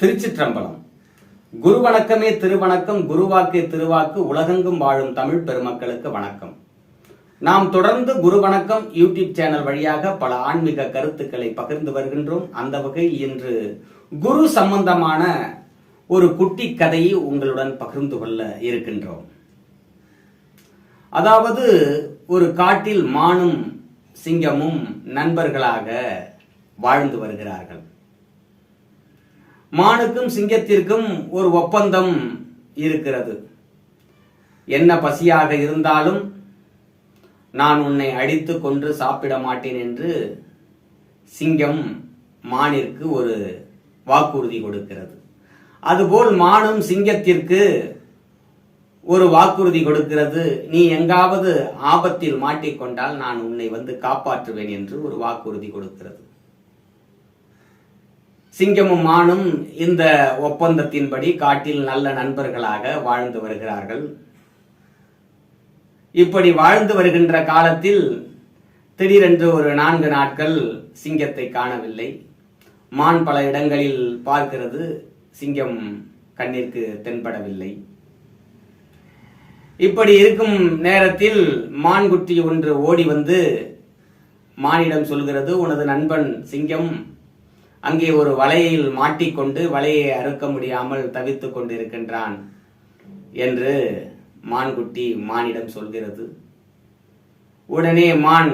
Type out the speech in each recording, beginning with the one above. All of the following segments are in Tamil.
திருச்சிற்றம்பலம். குரு வணக்கமே திருவணக்கம் குருவாக்கே திருவாக்கு உலகெங்கும் வாழும் தமிழ் பெருமக்களுக்கு வணக்கம். நாம் தொடர்ந்து குரு வணக்கம் யூடியூப் சேனல் வழியாக பல ஆன்மீக கருத்துக்களை பகிர்ந்து வருகின்றோம். அந்த வகை இன்று குரு சம்பந்தமான ஒரு குட்டி கதையை உங்களுடன் பகிர்ந்து கொள்ள இருக்கின்றோம். அதாவது ஒரு காட்டில் மானும் சிங்கமும் நண்பர்களாக வாழ்ந்து வருகிறார்கள். மானுக்கும் சிங்கத்திற்கும் ஒரு ஒப்பந்தம் இருக்கிறது. என்ன பசியாக இருந்தாலும் நான் உன்னை அடித்து கொன்று சாப்பிட மாட்டேன் என்று சிங்கம் மானிற்கு ஒரு வாக்குறுதி கொடுக்கிறது. அதுபோல் மானும் சிங்கத்திற்கு ஒரு வாக்குறுதி கொடுக்கிறது. நீ எங்காவது ஆபத்தில் மாட்டிக்கொண்டால் நான் உன்னை வந்து காப்பாற்றுவேன் என்று ஒரு வாக்குறுதி கொடுக்கிறது. சிங்கமும் மானும் இந்த ஒப்பந்தத்தின்படி காட்டில் நல்ல நண்பர்களாக வாழ்ந்து வருகிறார்கள். இப்படி வாழ்ந்து வருகின்ற காலத்தில் திடீரென்று ஒரு நான்கு நாட்கள் சிங்கத்தை காணவில்லை. மான் பல இடங்களில் பார்க்கிறது சிங்கம் கண்ணிற்கு தென்படவில்லை. இப்படி இருக்கும் நேரத்தில் மான்குட்டி ஒன்று ஓடி வந்து மானிடம் சொல்கிறது உனது நண்பன் சிங்கம் அங்கே ஒரு வலையில் மாட்டிக்கொண்டு வலையை அறுக்க முடியாமல் தவித்து கொண்டிருக்கின்றான் என்று மான்குட்டி மானிடம் சொல்கிறது. உடனே மான்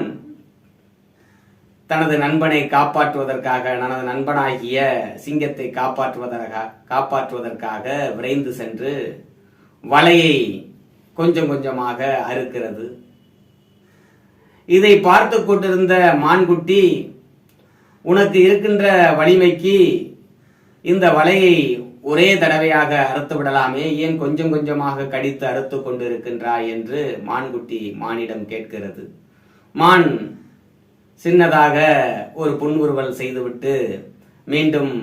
தனது நண்பனை காப்பாற்றுவதற்காக தனது நண்பனாகிய சிங்கத்தை காப்பாற்றுவதற்காக காப்பாற்றுவதற்காக விரைந்து சென்று வலையை கொஞ்சம் கொஞ்சமாக அறுக்கிறது. இதை பார்த்து கொண்டிருந்த மான்குட்டி உனக்கு இருக்கின்ற வலிமைக்கு இந்த வலையை ஒரே தடவையாக அறுத்து விடலாமே. ஏன் கொஞ்சம் கொஞ்சமாக கடித்து அறுத்து கொண்டு இருக்கின்றாய் என்று மான்குட்டி மானிடம் கேட்கிறது. மான் சின்னதாக ஒரு புன்முறுவல் செய்துவிட்டு மீண்டும்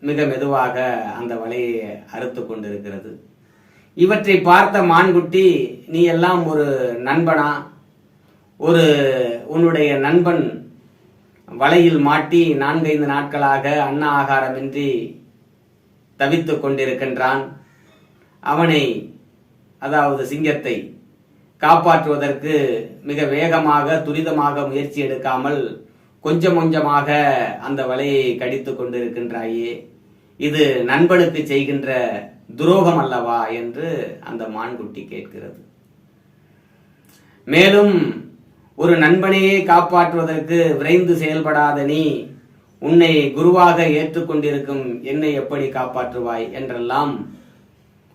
மிக மெதுவாக அந்த வலையை அறுத்து கொண்டிருக்கிறது. இவற்றை பார்த்த மான்குட்டி நீ எல்லாம் ஒரு நண்பனா? ஒரு உன்னுடைய நண்பன் வலையில் மாட்டி நான்கைந்து நாட்களாக அன்ன ஆகாரமின்றி தவித்துக் கொண்டிருக்கின்றான். அவனை அதாவது சிங்கத்தை காப்பாற்றுவதற்கு மிக வேகமாக துரிதமாக முயற்சி எடுக்காமல் கொஞ்சம் கொஞ்சமாக அந்த வலையை கடித்து கொண்டிருக்கின்றாயே. இது நண்பனுக்கு செய்கின்ற துரோகம் அல்லவா என்று அந்த மான்குட்டி கேட்கிறது. மேலும் ஒரு நண்பனையே காப்பாற்றுவதற்கு விரைந்து செயல்படாத நீ உன்னை குருவாக ஏற்றுக்கொண்டிருக்கும் என்னை எப்படி காப்பாற்றுவாய் என்றெல்லாம்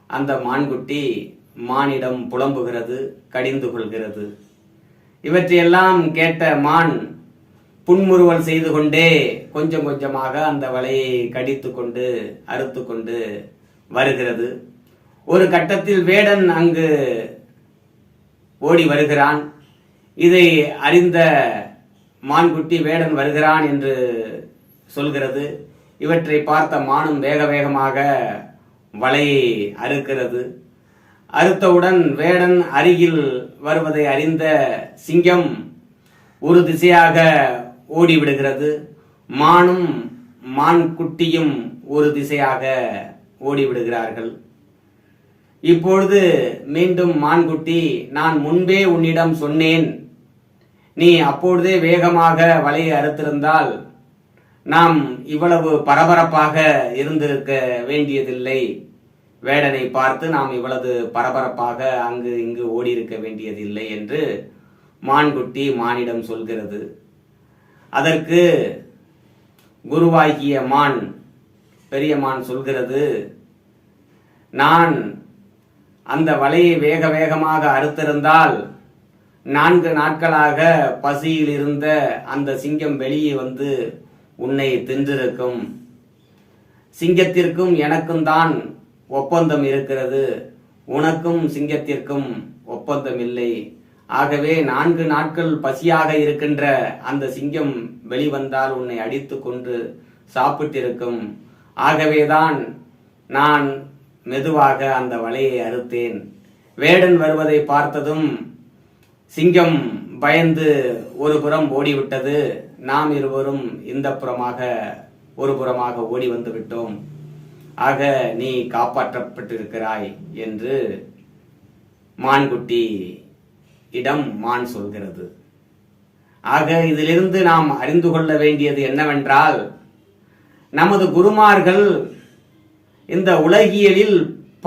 அந்த மான்குட்டி மானிடம் புலம்புகிறது கடிந்து கொள்கிறது. இவற்றையெல்லாம் கேட்ட மான் புன்முறுவல் செய்து கொண்டே கொஞ்சம் கொஞ்சமாக அந்த வலையை கடித்து கொண்டு அறுத்து கொண்டு வருகிறது. ஒரு கட்டத்தில் வேடன் அங்கு ஓடி வருகிறான். இதை அறிந்த மான்குட்டி வேடன் வருகிறான் என்று சொல்கிறது. இவற்றை பார்த்த மானும் வேக வேகமாக வலையை அறுக்கிறது. அறுத்தவுடன் வேடன் அருகில் வருவதை அறிந்த சிங்கம் ஒரு திசையாக ஓடிவிடுகிறது. மானும் மான் குட்டியும் ஒரு திசையாக ஓடிவிடுகிறார்கள். இப்பொழுது மீண்டும் மான்குட்டி நான் முன்பே உன்னிடம் சொன்னேன். நீ அப்பொழுதே வேகமாக வலையை அறுத்திருந்தால் நாம் இவ்வளவு பரபரப்பாக இருந்திருக்க வேண்டியதில்லை. வேடனை பார்த்து நாம் இவ்வளவு பரபரப்பாக அங்கு இங்கு ஓடி இருக்க வேண்டியதில்லை என்று மான்குட்டி மானிடம் சொல்கிறது. அதற்கு குருவாகிய மான் பெரிய மான் சொல்கிறது நான் அந்த வலையை வேக வேகமாக அறுத்திருந்தால் நான்கு நாட்களாக பசியில் இருந்த அந்த சிங்கம் வெளியே வந்து உன்னை தின்றிருக்கும். சிங்கத்திற்கும் எனக்கும் தான் ஒப்பந்தம் இருக்கிறது. உனக்கும் சிங்கத்திற்கும் ஒப்பந்தம் இல்லை. ஆகவே நான்கு நாட்கள் பசியாக இருக்கின்ற அந்த சிங்கம் வெளிவந்தால் உன்னை அடித்து கொண்டு சாப்பிட்டிருக்கும். ஆகவேதான் நான் மெதுவாக அந்த வலையை அறுத்தேன். வேடன் வருவதை பார்த்ததும் சிங்கம் பயந்து ஒரு புறம் ஓடிவிட்டது. நாம் இருவரும் இந்த புறமாக ஒரு புறமாக ஓடி வந்து விட்டோம். ஆக நீ காப்பாற்றப்பட்டிருக்கிறாய் என்று மான்குட்டி இடம் மான் சொல்கிறது. ஆக இதிலிருந்து நாம் அறிந்து கொள்ள வேண்டியது என்னவென்றால் நமது குருமார்கள் இந்த உலகியலில்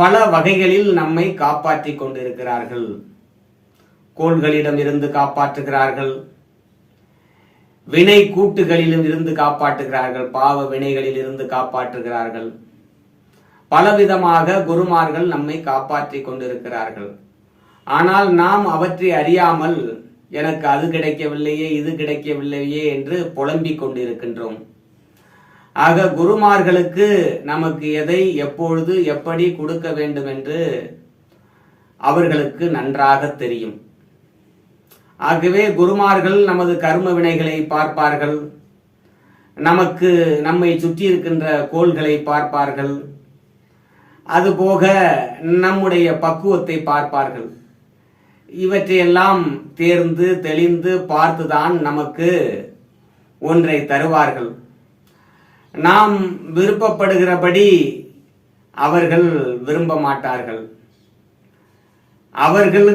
பல வகைகளில் நம்மை காப்பாற்றிக் கொண்டிருக்கிறார்கள். கோள்களிடம் இருந்து காப்பாற்றுகிறார்கள். வினை கூட்டுகளிலும் இருந்து காப்பாற்றுகிறார்கள். பாவ வினைகளில் இருந்து காப்பாற்றுகிறார்கள். பலவிதமாக குருமார்கள் நம்மை காப்பாற்றிக் கொண்டிருக்கிறார்கள். ஆனால் நாம் அவற்றை அறியாமல் எனக்கு அது கிடைக்கவில்லையே இது கிடைக்கவில்லையே என்று புலம்பிக் கொண்டிருக்கின்றோம். ஆக குருமார்களுக்கு நமக்கு எதை எப்பொழுது எப்படி கொடுக்க வேண்டும் என்று அவர்களுக்கு நன்றாக தெரியும். ஆகவே குருமார்கள் நமது கர்ம வினைகளை பார்ப்பார்கள். நமக்கு நம்மை சுற்றி இருக்கின்ற கோள்களை பார்ப்பார்கள். அதுபோக நம்முடைய பக்குவத்தை பார்ப்பார்கள். இவற்றையெல்லாம் தேர்ந்து தெளிந்து பார்த்துதான் நமக்கு ஒன்றை தருவார்கள். நாம் விருப்பப்படுகிறபடி அவர்கள் விரும்ப மாட்டார்கள். அவர்கள்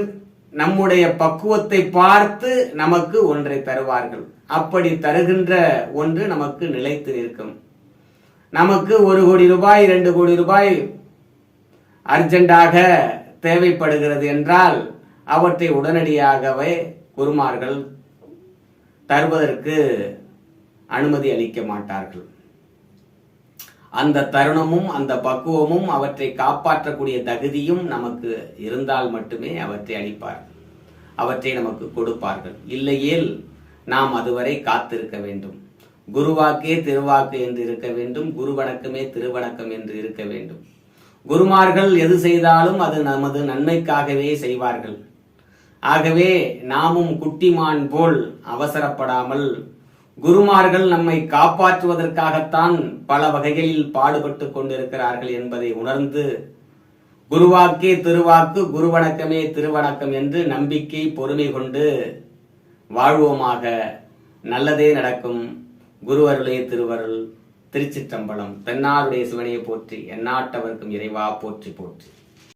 நம்முடைய பக்குவத்தை பார்த்து நமக்கு ஒன்றை தருவார்கள். அப்படி தருகின்ற ஒன்று நமக்கு நிலைத்து நிற்கும். நமக்கு ஒரு கோடி ரூபாய் இரண்டு கோடி ரூபாய் அர்ஜென்டாக தேவைப்படுகிறது என்றால் அவற்றை உடனடியாகவே குருமார்கள் தருவதற்கு அனுமதி அளிக்க மாட்டார்கள். அந்த தருணமும் அந்த பக்குவமும் அவற்றை காப்பாற்றக்கூடிய தகுதியும் நமக்கு இருந்தால் மட்டுமே அவற்றை அளிப்பார்கள் அவற்றை நமக்கு கொடுப்பார்கள். இல்லையேல் நாம் அதுவரை காத்திருக்க வேண்டும். குருவாக்கே திருவாக்கு என்று இருக்க வேண்டும். குருவணக்கமே திருவணக்கம் என்று இருக்க வேண்டும். குருமார்கள் எது செய்தாலும் அது நமது நன்மைக்காகவே செய்வார்கள். ஆகவே நாமும் குட்டிமான் போல் அவசரப்படாமல் குருமார்கள் நம்மை காப்பாற்றுவதற்காகத்தான் பல வகைகளில் பாடுபட்டு கொண்டிருக்கிறார்கள் என்பதை உணர்ந்து குருவாக்கே திருவாக்கு குருவணக்கமே திருவணக்கம் என்று நம்பிக்கை பொறுமை கொண்டு வாழ்வோமாக. நல்லதே நடக்கும். குருவருளே திருவருள் திருச்சிற்றம்பலம் தென்னாருடைய சிவனையை போற்றி எந்நாட்டவர்க்கும் இறைவா போற்றி போற்றி.